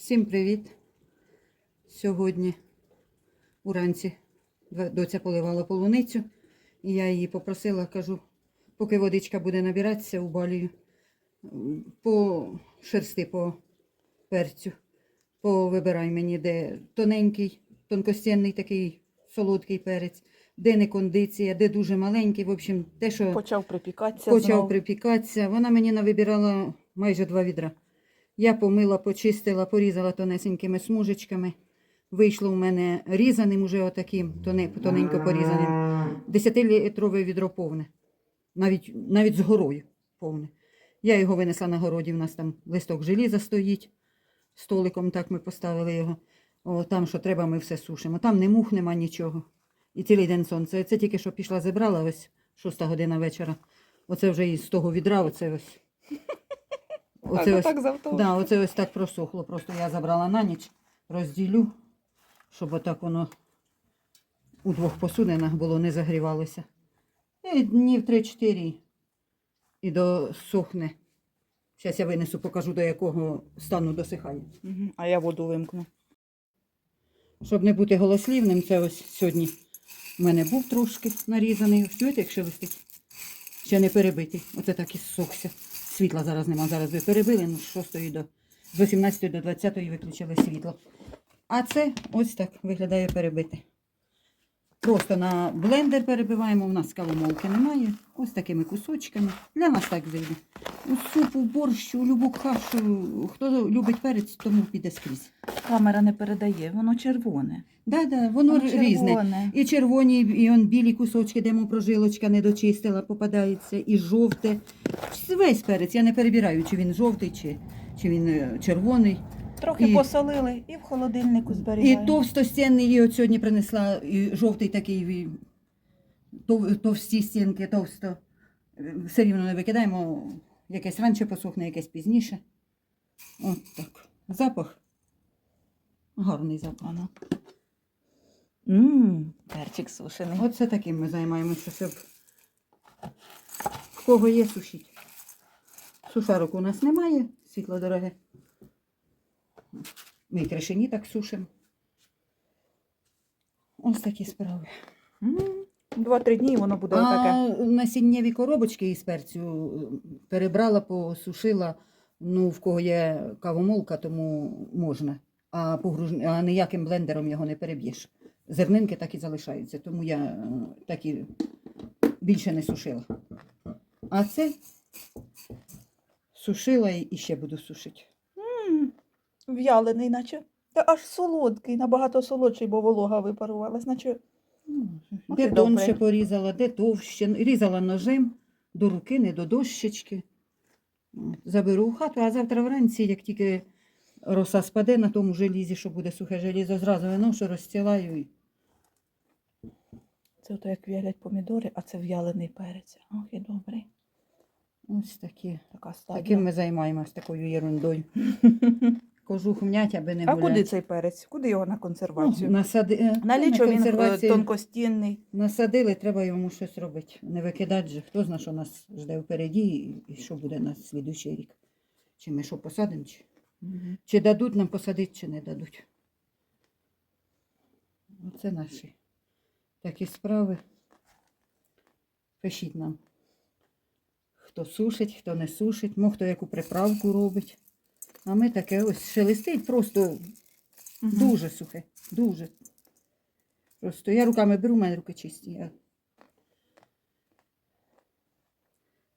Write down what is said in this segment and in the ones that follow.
Всім привіт! Сьогодні уранці доця поливала полуницю, і я її попросила, кажу, поки водичка буде набиратися у балію, по шерсти, по перцю, повибирай мені, де тоненький, тонкостінний такий солодкий перець, де не кондиція, де дуже маленький. В общем, те, що Почав припікатися почав знов. припікатися. Вона мені навибирала майже два відра. Я помила, почистила, порізала тонесенькими смужечками. Вийшло у мене різаним, уже отаким, тоненько порізаним. Десятилітрове відро повне. Навіть, навіть з горою повне. Я його винесла на городі, у нас там листок желіза стоїть. Столиком так ми поставили його. О, там, що треба, ми все сушимо. Там не мух, нема нічого. І цілий день сонце. Це тільки що пішла, зібрала ось шоста година вечора. Оце вже із того відра, оце ось. Оце ось, так да, оце ось так просохло. Просто я забрала на ніч, розділю, щоб отак воно у двох посудинах було, не загрівалося. І днів 3-4 і досохне. Зараз я винесу, покажу, до якого стану досихає. Мгм. А я воду вимкну. Щоб не бути голослівним, це ось сьогодні в мене був трошки нарізаний. Чуєте, як шелестить? Ще не перебитий. Оце так і ссохся. Світла зараз нема. Зараз ви перебили, ну з 6 до з 18 до 20 виключили світло. А це ось так виглядає перебите. Просто на блендер перебиваємо, у нас кавомолки немає. Ось такими кусочками. Для нас так зайде. У суп, у борщ, у любу кашу. Хто любить перець, тому піде скрізь. Камера не передає, воно червоне. Да, да, воно, Воно різне. червоне. І червоні, і он білі кусочки, де прожилочка не дочистила, попадається, і жовте. Весь перець, я не перебираю, чи він жовтий, чи, чи він е, червоний. Трохи І- посолили і в холодильнику І зберігаємо. товстостінний, і от сьогодні принесла і жовтий такий і тов, товсті стінки, товсто. Е, Все рівно не викидаємо, якесь раніше посохне, якесь пізніше. От так. Запах. Гарний запах. Мм, перчик сушений. Оце таким ми займаємося, щоб в кого є, сушіть. Сушарок у нас немає, світло дороге. Ми й кришині так сушимо. Ось такі справи. Два-три дні і воно буде А отаке. насіннєві коробочки із перцю е, перебрала, посушила. Ну, в кого є кавомолка, тому можна. А, погруж... а ніяким блендером його не переб'єш. Зернинки так і залишаються, тому я е, так і більше не сушила. А це сушила і ще буду сушити. В'ялений, наче. Та аж солодкий, набагато солодший, бо волога випарувалась, наче. Ну, Де ти тонше порізала, де товще. Різала ножем до руки, не до дощечки. Заберу в хату, а завтра вранці, як тільки роса спаде на тому желізі, що буде сухе желізо, зразу виношу, розстілаю. і Це ото як в'ялять помідори, а це в'ялений перець. Ох, і добрий. Ось такі. Така стадія. Таким ми займаємося такою ерундою. Кожух мнять, аби не А гуляти. куди цей перець? Куди його на консервацію? Насади... е, На ну, лічо він е, консервацію тонкостінний. Насадили, треба йому щось робити. Не викидати же. Хто знає, що нас жде впереді і- і що буде на слідуючий рік. Чи ми що посадимо, чи, чи дадуть нам посадити, чи не дадуть. Оце наші такі справи. Пишіть нам, хто сушить, хто не сушить, мо хто яку приправку робить. А ми таке ось шелестить просто Мгм. Дуже сухе, дуже. Просто я руками беру, у мене руки чисті. Я...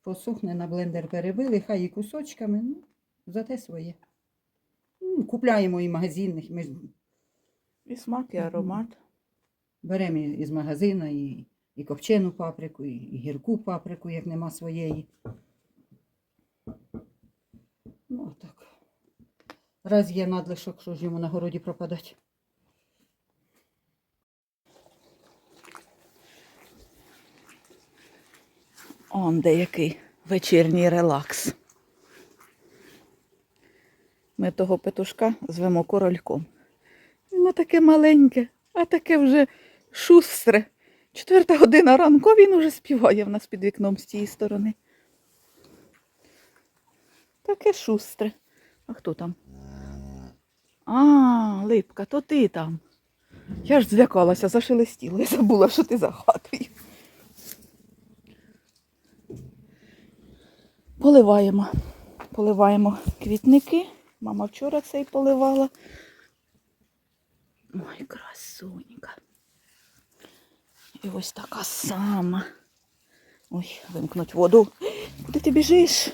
Посохне на блендер перебили, хай і кусочками, ну, зате своє. Ну, купляємо і магазинних. Ми І смак, і аромат. беремо із магазина і, і копчену паприку, і, і гірку паприку, як нема своєї. Ну, так. Раз є надлишок, що ж йому на городі пропадать. Он деякий вечірній релакс. Ми того петушка звемо корольком. Воно таке маленьке, а таке вже шустре. Четверта година ранку, він уже співає в нас під вікном з тієї сторони. Таке шустре. А хто там? А, липка, то ти там. Я ж злякалася, зашелестіла. Я забула, що ти за хатою. Поливаємо. Поливаємо квітники. Мама вчора цей поливала. Ой, красунька. І ось така сама. Ой, вимкнуть воду. Куди ти біжиш?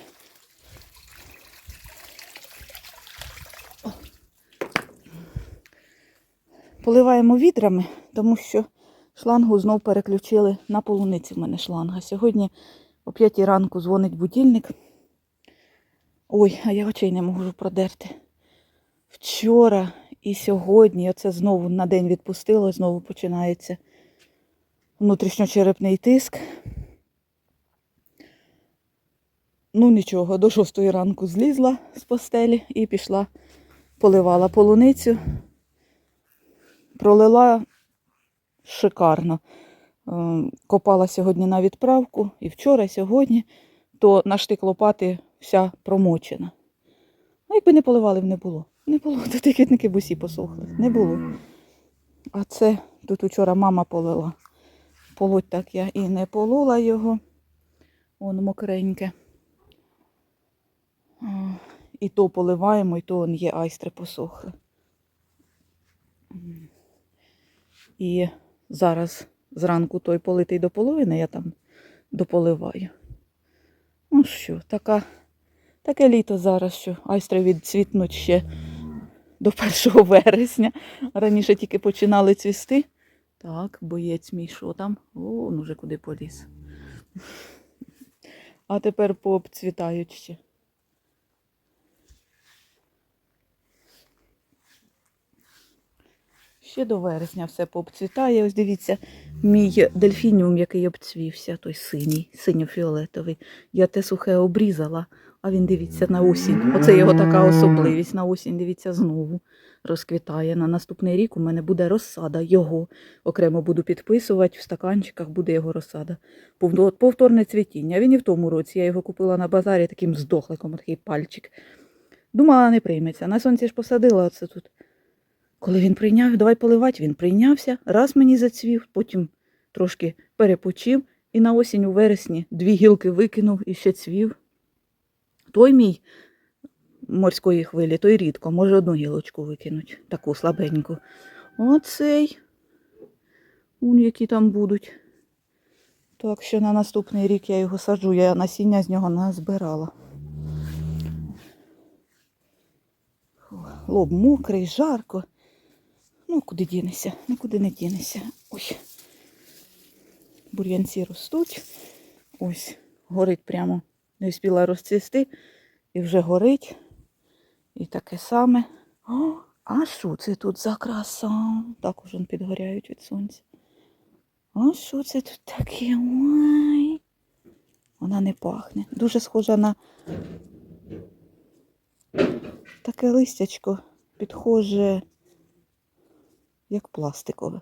Поливаємо відрами, тому що шлангу знов переключили на полуниці в мене шланга. Сьогодні о 5 ранку дзвонить будильник. Ой, а я очей не можу продерти. Вчора і сьогодні оце знову на день відпустило, знову починається внутрішньочерепний тиск. Ну нічого, до шостої ранку злізла з постелі і пішла, поливала полуницю. Пролила шикарно. Е, Копала сьогодні на відправку і вчора, і сьогодні, то на штик лопати вся промочена. Ну, якби не поливали б не було. Не було, то ті квітники б посохли. Не було. А це тут вчора мама полила. Полоть так я і не полола його. Воно мокреньке. І то поливаємо, і то он є айстри посохли. І зараз зранку той политий до половини, я там дополиваю. Ну що, така, таке літо зараз, що айстри відцвітнуть ще до 1 вересня. Раніше тільки починали цвісти. Так, боєць мій, що там? О, ну вже куди поліз. А тепер пообцвітають ще. Ще до вересня все пообцвітає. Ось дивіться, мій дельфініум, який обцвівся, той синій, синьо-фіолетовий. Я те сухе обрізала, а він дивіться на осінь. Оце його така особливість. На осінь, дивіться, знову розквітає. На наступний рік у мене буде розсада його. Окремо буду підписувати, в стаканчиках буде його розсада. Повторне цвітіння. Він і в тому році. Я його купила на базарі таким здохликом, такий пальчик. Думала, не прийметься. На сонці ж посадила оце тут. Коли він прийняв, давай поливати, він прийнявся, раз мені зацвів, потім трошки перепочив, і на осінь у вересні дві гілки викинув і ще цвів. Той мій морської хвилі, той рідко, може одну гілочку викинуть, таку слабеньку. Оцей, он які там будуть. Так що на наступний рік я його саджу, я насіння з нього назбирала. Лоб мокрий, жарко. Ну, куди дінешся? Нікуди не дінешся. Ой. Бур'янці ростуть. Ось, горить прямо. Не встигла розцвісти. І вже горить. І таке саме. О, а що це тут за краса? Також підгоряють від сонця. А що це тут таке? Ой. Вона не пахне. Дуже схожа на таке листячко, підхоже як пластикове.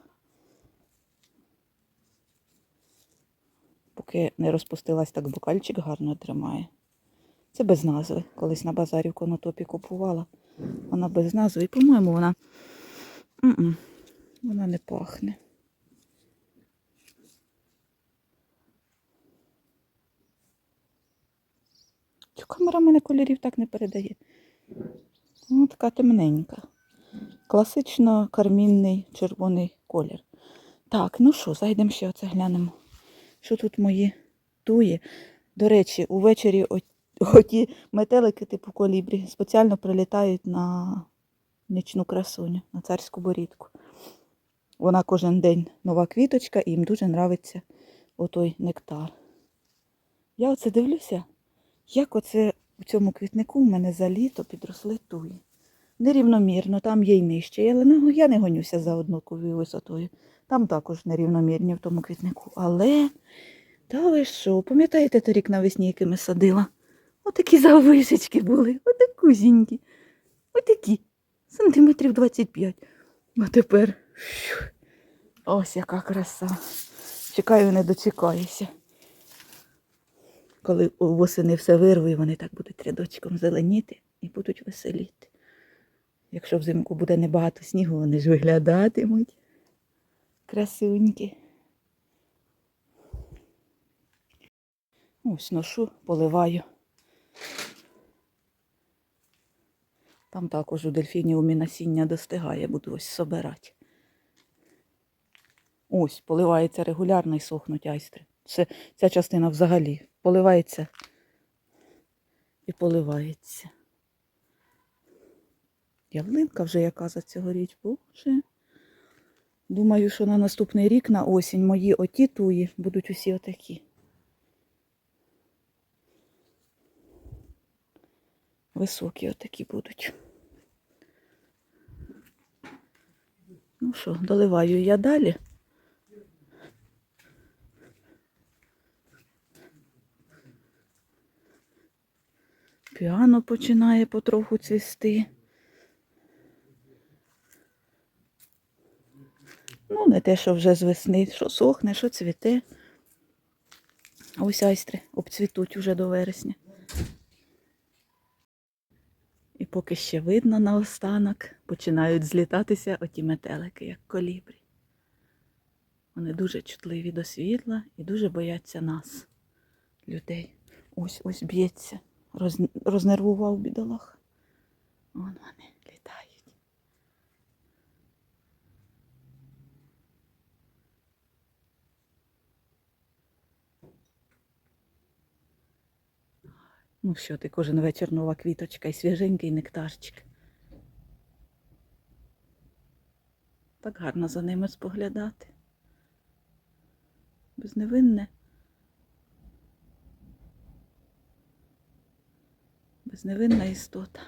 Поки не розпустилась, так бокальчик гарно тримає. Це без назви. Колись на базарі в конотопі купувала. Вона без назви. І, по-моєму, вона... Вона не пахне. Чу камера мене кольорів так не передає. Ось така темненька. Класично кармінний червоний колір. Так, ну що, зайдемо ще оце глянемо. Що тут мої туї? До речі, увечері оті метелики типу колібрі спеціально прилітають на нічну красуню, на царську борідку. Вона кожен день нова квіточка, і їм дуже нравиться отой нектар. Я оце дивлюся, як оце у цьому квітнику в мене за літо підросли туї нерівномірно, там є й нижче, але я не гонюся за однаковою висотою. Там також нерівномірні в тому квітнику. Але, та ви що, пам'ятаєте торік навесні, які ми садила? Отакі зависочки були, отакузінькі. Отакі. Сантиметрів 25. А тепер. Ось яка краса. Чекаю, не дочекаюся. Коли восени все вирву, і вони так будуть рядочком зеленіти і будуть веселіти. Якщо взимку буде небагато снігу, вони ж виглядатимуть. Красуньки. Ось ношу, поливаю. Там також у дельфініумі насіння достигає, буду ось собирати. Ось, поливається регулярно і сохнуть айстри. Це, ця частина взагалі поливається і поливається. Явлинка вже яка за цьогоріч, боже. Думаю, що на наступний рік, на осінь, мої оті туї будуть усі отакі. Високі отакі будуть. Ну що, доливаю я далі. Піано починає потроху цвісти. Ну, не те, що вже з весни, що сохне, що цвіте. Ось айстри обцвітуть уже до вересня. І поки ще видно наостанок, починають злітатися оті метелики, як колібрі. Вони дуже чутливі до світла і дуже бояться нас, людей. Ось ось б'ється. Роз... Рознервував бідолах. Вон вони Ну що ти, кожен вечір нова квіточка і свіженький нектарчик. Так гарно за ними споглядати. Безневинне. Безневинна істота.